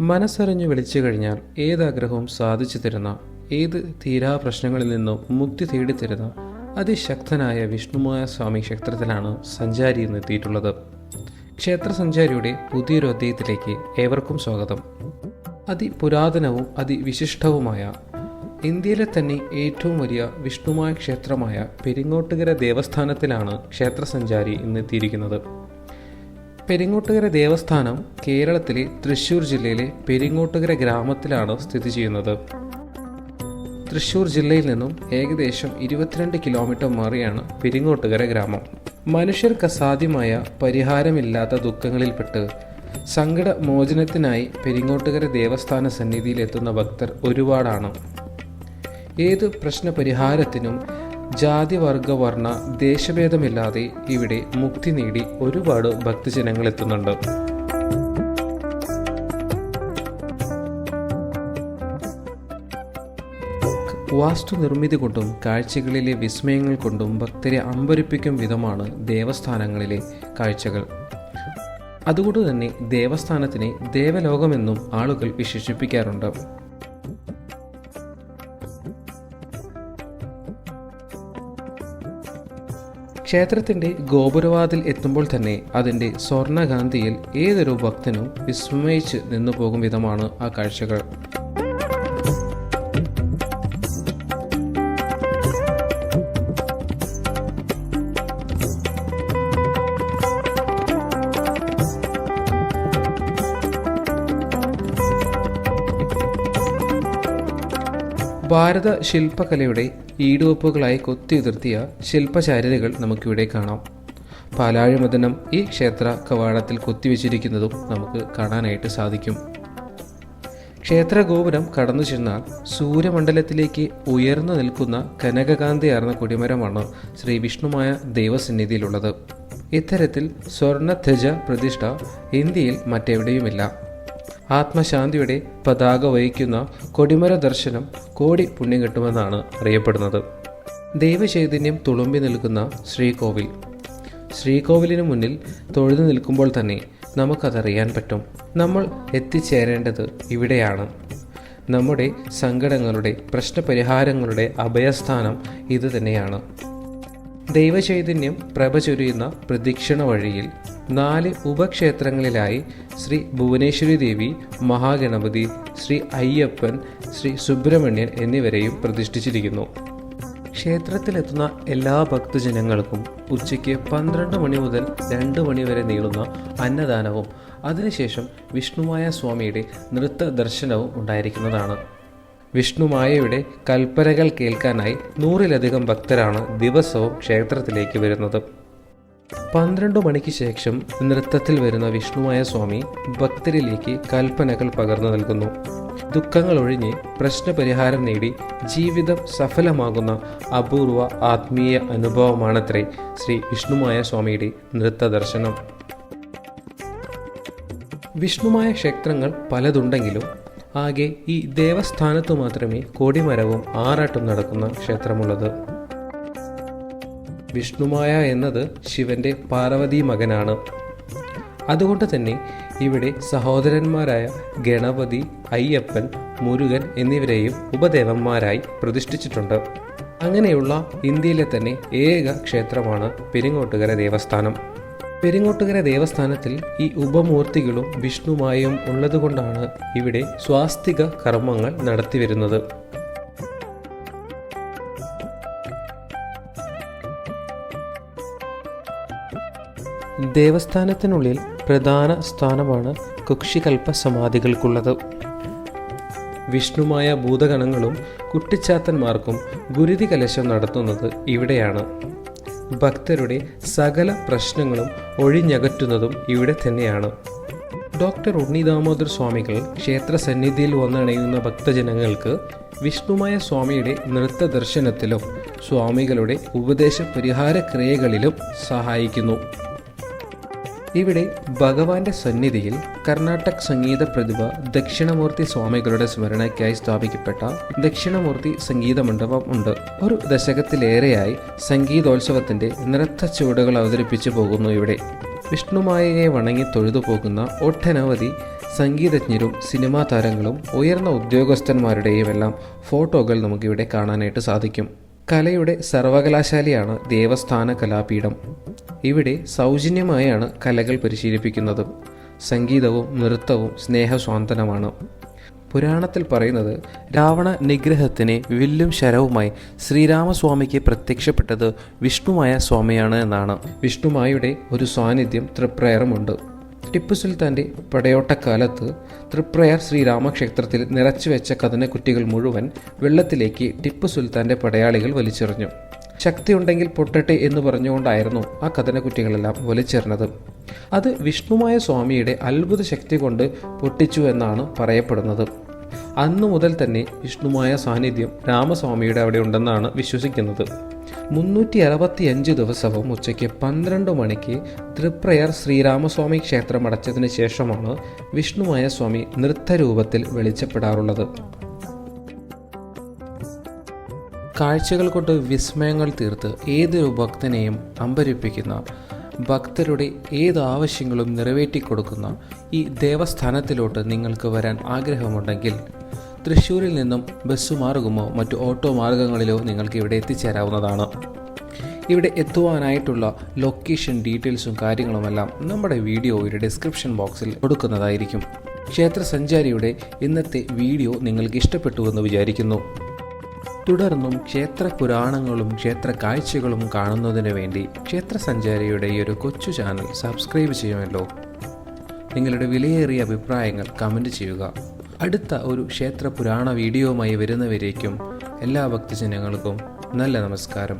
മനസ്സറിഞ്ഞു വിളിച്ചു കഴിഞ്ഞാൽ ഏതാഗ്രഹവും സാധിച്ചു തരുന്ന ഏത് തീരാ പ്രശ്നങ്ങളിൽ നിന്നും മുക്തി തേടിത്തരുന്ന അതിശക്തനായ വിഷ്ണുമായ സ്വാമി ക്ഷേത്രത്തിലാണ് സഞ്ചാരി ഇന്ന് എത്തിയിട്ടുള്ളത്. ക്ഷേത്ര സഞ്ചാരിയുടെ പുതിയൊരു അധ്യായത്തിലേക്ക് ഏവർക്കും സ്വാഗതം. അതിപുരാതനവും അതിവിശിഷ്ടവുമായ ഇന്ത്യയിലെ തന്നെ ഏറ്റവും വലിയ വിഷ്ണുമായ ക്ഷേത്രമായ പെരിങ്ങോട്ടുകര ദേവസ്ഥാനത്തിലാണ് ക്ഷേത്ര സഞ്ചാരി ഇന്ന് എത്തിയിരിക്കുന്നത്. പെരിങ്ങോട്ടുകര ദേവസ്ഥാനം കേരളത്തിലെ തൃശ്ശൂർ ജില്ലയിലെ പെരിങ്ങോട്ടുകര ഗ്രാമത്തിലാണ് സ്ഥിതി ചെയ്യുന്നത്. തൃശ്ശൂർ ജില്ലയിൽ നിന്നും ഏകദേശം ഇരുപത്തിരണ്ട് കിലോമീറ്റർ മാറിയാണ് പെരിങ്ങോട്ടുകര ഗ്രാമം. മനുഷ്യർക്ക് അസാധ്യമായ പരിഹാരമില്ലാത്ത ദുഃഖങ്ങളിൽപ്പെട്ട് സങ്കട മോചനത്തിനായി പെരിങ്ങോട്ടുകര ദേവസ്ഥാന സന്നിധിയിലെത്തുന്ന ഭക്തർ ഒരുപാടാണ്. ഏത് പ്രശ്നപരിഹാരത്തിനും ജാതി വർഗ വർണ ദേശഭേദമില്ലാതെ ഇവിടെ മുക്തി നേടി ഒരുപാട് ഭക്തജനങ്ങൾ എത്തുന്നുണ്ട് വാസ്തു നിർമ്മിതി കൊണ്ടും കാഴ്ചകളിലെ വിസ്മയങ്ങൾ കൊണ്ടും ഭക്തരെ അമ്പരിപ്പിക്കും വിധമാണ് ദേവസ്ഥാനങ്ങളിലെ കാഴ്ചകൾ. അതുകൊണ്ട് തന്നെ ദേവസ്ഥാനത്തിനെ ദേവലോകമെന്നും ആളുകൾ വിശേഷിപ്പിക്കാറുണ്ട്. ക്ഷേത്രത്തിന്റെ ഗോപുരവാതിൽ എത്തുമ്പോൾ തന്നെ അതിന്റെ സ്വർണകാന്തിയിൽ ഏതൊരു ഭക്തനും വിസ്മയിച്ച് നിന്നുപോകും വിധമാണ് ആ കാഴ്ചകൾ. ഭാരത ശില്പകലയുടെ ഈടുവപ്പുകളായി കൊത്തിയുതിർത്തിയ ശില്പചാരിതകൾ നമുക്കിവിടെ കാണാം. പാലാഴിമദനം ഈ ക്ഷേത്ര കവാടത്തിൽ കൊത്തിവെച്ചിരിക്കുന്നതും നമുക്ക് കാണാനായിട്ട് സാധിക്കും. ക്ഷേത്ര ഗോപുരം കടന്നു ചെന്നാൽ സൂര്യമണ്ഡലത്തിലേക്ക് ഉയർന്നു നിൽക്കുന്ന കനകകാന്തിയാർന്ന കൊടിമരമാണ് ശ്രീ വിഷ്ണുമായ ദൈവസന്നിധിയിലുള്ളത്. ഇത്തരത്തിൽ സ്വർണധ്വജ പ്രതിഷ്ഠ ഇന്ത്യയിൽ മറ്റെവിടെയുമില്ല. ആത്മശാന്തിയുടെ പതാക വഹിക്കുന്ന കൊടിമര ദർശനം കോടി പുണ്യം കിട്ടുമെന്നാണ് അറിയപ്പെടുന്നത്. ദൈവചൈതന്യം തുളുമ്പി നിൽക്കുന്ന ശ്രീകോവിൽ. ശ്രീകോവിലിന് മുന്നിൽ തൊഴുതു നിൽക്കുമ്പോൾ തന്നെ നമുക്കതറിയാൻ പറ്റും. നമ്മൾ എത്തിച്ചേരേണ്ടത് ഇവിടെയാണ്. നമ്മുടെ സങ്കടങ്ങളുടെ പ്രശ്നപരിഹാരങ്ങളുടെ അഭയസ്ഥാനം ഇത് തന്നെയാണ്. ദൈവചൈതന്യം പ്രഭ ചൊരിയുന്ന പ്രദക്ഷിണ വഴിയിൽ നാല് ഉപക്ഷേത്രങ്ങളിലായി ശ്രീ ഭുവനേശ്വരി ദേവി മഹാഗണപതി ശ്രീ അയ്യപ്പൻ ശ്രീ സുബ്രഹ്മണ്യൻ എന്നിവരെയും പ്രതിഷ്ഠിച്ചിരിക്കുന്നു. ക്ഷേത്രത്തിലെത്തുന്ന എല്ലാ ഭക്തജനങ്ങൾക്കും ഉച്ചയ്ക്ക് പന്ത്രണ്ട് മണി മുതൽ രണ്ട് മണി വരെ നീളുന്ന അന്നദാനവും അതിനുശേഷം വിഷ്ണുമായ സ്വാമിയുടെ നൃത്ത ദർശനവും ഉണ്ടായിരിക്കുന്നതാണ്. വിഷ്ണുമായയുടെ കൽപ്പനകൾ കേൾക്കാനായി നൂറിലധികം ഭക്തരാണ് ദിവസവും ക്ഷേത്രത്തിലേക്ക് വരുന്നത്. പന്ത്രണ്ട് മണിക്ക് ശേഷം നൃത്തത്തിൽ വരുന്ന വിഷ്ണുമായ സ്വാമി ഭക്തരിലേക്ക് കൽപ്പനകൾ പകർന്നു നൽകുന്നു. ദുഃഖങ്ങൾ ഒഴിഞ്ഞ് പ്രശ്നപരിഹാരം നേടി ജീവിതം സഫലമാകുന്ന അപൂർവ ആത്മീയ അനുഭവമാണത്രേ ശ്രീ വിഷ്ണുമായ സ്വാമിയുടെ നൃത്ത ദർശനം വിഷ്ണുമായ ക്ഷേത്രങ്ങൾ പലതുണ്ടെങ്കിലും ആകെ ഈ ദേവസ്ഥാനത്തു മാത്രമേ കോടിമരവും ആറാട്ടും നടക്കുന്ന ക്ഷേത്രമുള്ളത്. വിഷ്ണുമായ എന്നത് ശിവന്റെ പാർവതി മകനാണ്. അതുകൊണ്ട് തന്നെ ഇവിടെ സഹോദരന്മാരായ ഗണപതി അയ്യപ്പൻ മുരുകൻ എന്നിവരെയും ഉപദേവന്മാരായി പ്രതിഷ്ഠിച്ചിട്ടുണ്ട്. അങ്ങനെയുള്ള ഇന്ത്യയിലെ തന്നെ ഏക ക്ഷേത്രമാണ് പെരിങ്ങോട്ടുകര ദേവസ്ഥാനം. പെരിങ്ങോട്ടുകര ദേവസ്ഥാനത്തിൽ ഈ ഉപമൂർത്തികളും വിഷ്ണുമായും ഉള്ളതുകൊണ്ടാണ് ഇവിടെ സ്വാസ്തിക കർമ്മങ്ങൾ നടത്തിവരുന്നത്. ദേവസ്ഥാനത്തിനുള്ളിൽ പ്രധാന സ്ഥാനമാണ് കുക്ഷികൽപ്പ സമാധികൾക്കുള്ളത് വിഷ്ണുമായ ഭൂതഗണങ്ങളും കുട്ടിച്ചാത്തന്മാർക്കും ഗുരുതി കലശം നടത്തുന്നത് ഇവിടെയാണ്. ഭക്തരുടെ സകല പ്രശ്നങ്ങളും ഒഴിഞ്ഞകറ്റുന്നതും ഇവിടെ തന്നെയാണ്. ഡോക്ടർ ഉണ്ണി ദാമോദർ സ്വാമികൾ ക്ഷേത്ര സന്നിധിയിൽ വന്നണയുന്ന ഭക്തജനങ്ങൾക്ക് വിഷ്ണുമായ സ്വാമിയുടെ നൃത്ത ദർശനത്തിലും സ്വാമികളുടെ ഉപദേശ പരിഹാര ക്രിയകളിലും സഹായിക്കുന്നു. ഇവിടെ ഭഗവാന്റെ സന്നിധിയിൽ കർണാടക സംഗീത പ്രതിഭ ദക്ഷിണമൂർത്തി സ്വാമികളുടെ സ്മരണയ്ക്കായി സ്ഥാപിക്കപ്പെട്ട ദക്ഷിണമൂർത്തി സംഗീത മണ്ഡപം ഉണ്ട്. ഒരു ദശകത്തിലേറെയായി സംഗീതോത്സവത്തിന്റെ നൃത്ത ചുവടുകൾ അവതരിപ്പിച്ചു പോകുന്നു ഇവിടെ. വിഷ്ണുമായയെ വണങ്ങി തൊഴുതു പോകുന്ന ഒട്ടനവധി സംഗീതജ്ഞരും സിനിമാ താരങ്ങളും ഉയർന്ന ഉദ്യോഗസ്ഥന്മാരുടെയും എല്ലാം ഫോട്ടോകൾ നമുക്കിവിടെ കാണാനായിട്ട് സാധിക്കും. കലയുടെ സർവകലാശാലയാണ് ദേവസ്ഥാന കലാപീഠം. ഇവിടെ സൗജന്യമായാണ് കലകൾ പരിശീലിപ്പിക്കുന്നത്. സംഗീതവും നൃത്തവും സ്നേഹസ്വാന്തനമാണ്. പുരാണത്തിൽ പറയുന്നത് രാവണ നിഗ്രഹത്തിന് വില്ലും ശരവുമായി ശ്രീരാമസ്വാമിക്ക് പ്രത്യക്ഷപ്പെട്ടത് വിഷ്ണുമായ സ്വാമിയാണ് എന്നാണ്. വിഷ്ണുമായുടെ ഒരു സാന്നിധ്യം തൃപ്രയറുമുണ്ട് ടിപ്പു സുൽത്താന്റെ പടയോട്ടക്കാലത്ത് തൃപ്രയാർ ശ്രീരാമക്ഷേത്രത്തിൽ നിറച്ചുവെച്ച കഥനക്കുറ്റികൾ മുഴുവൻ വെള്ളത്തിലേക്ക് ടിപ്പു സുൽത്താന്റെ പടയാളികൾ വലിച്ചെറിഞ്ഞു. ശക്തിയുണ്ടെങ്കിൽ പൊട്ടട്ടെ എന്ന് പറഞ്ഞുകൊണ്ടായിരുന്നു ആ കഥനക്കുറ്റികളെല്ലാം വലിച്ചെറിഞ്ഞത്. അത് വിഷ്ണുമായ സ്വാമിയുടെ അത്ഭുത ശക്തി കൊണ്ട് പൊട്ടിച്ചു എന്നാണ് പറയപ്പെടുന്നത്. അന്നു മുതൽ തന്നെ വിഷ്ണുമായ സാന്നിധ്യം രാമസ്വാമിയുടെ അവിടെ ഉണ്ടെന്നാണ് വിശ്വസിക്കുന്നത്. മുന്നൂറ്റി അറുപത്തി അഞ്ച് ദിവസവും ഉച്ചയ്ക്ക് പന്ത്രണ്ട് മണിക്ക് തൃപ്രയർ ശ്രീരാമസ്വാമി ക്ഷേത്രം അടച്ചതിന് ശേഷമാണ് വിഷ്ണുമായ സ്വാമി നൃത്തരൂപത്തിൽ വെളിച്ചപ്പെടാറുള്ളത്. കാഴ്ചകൾ കൊണ്ട് വിസ്മയങ്ങൾ തീർത്ത് ഏതൊരു ഭക്തനെയും അമ്പരിപ്പിക്കുന്ന ഭക്തരുടെ ഏത് ആവശ്യങ്ങളും നിറവേറ്റിക്കൊടുക്കുന്ന ഈ ദേവസ്ഥാനത്തിലോട്ട് നിങ്ങൾക്ക് വരാൻ ആഗ്രഹമുണ്ടെങ്കിൽ തൃശ്ശൂരിൽ നിന്നും ബസ് മാർഗമോ മറ്റു ഓട്ടോ മാർഗങ്ങളിലോ നിങ്ങൾക്ക് ഇവിടെ എത്തിച്ചേരാവുന്നതാണ്. ഇവിടെ എത്തുവാനായിട്ടുള്ള ലൊക്കേഷൻ ഡീറ്റെയിൽസും കാര്യങ്ങളുമെല്ലാം നമ്മുടെ വീഡിയോയുടെ ഡിസ്ക്രിപ്ഷൻ ബോക്സിൽ കൊടുക്കുന്നതായിരിക്കും. ക്ഷേത്ര സഞ്ചാരിയുടെ ഇന്നത്തെ വീഡിയോ നിങ്ങൾക്ക് ഇഷ്ടപ്പെട്ടു എന്ന് വിചാരിക്കുന്നു. തുടർന്നും ക്ഷേത്ര പുരാണങ്ങളും ക്ഷേത്ര കാഴ്ചകളും കാണുന്നതിന് വേണ്ടി ക്ഷേത്ര സഞ്ചാരിയുടെ ഈ ഒരു കൊച്ചു ചാനൽ സബ്സ്ക്രൈബ് ചെയ്യുമല്ലോ നിങ്ങളുടെ വിലയേറിയ അഭിപ്രായങ്ങൾ കമന്റ് ചെയ്യുക. അടുത്ത ഒരു ക്ഷേത്ര പുരാണ വീഡിയോയുമായി വരുന്നവരേക്കും എല്ലാ ഭക്തജനങ്ങൾക്കും നല്ല നമസ്കാരം.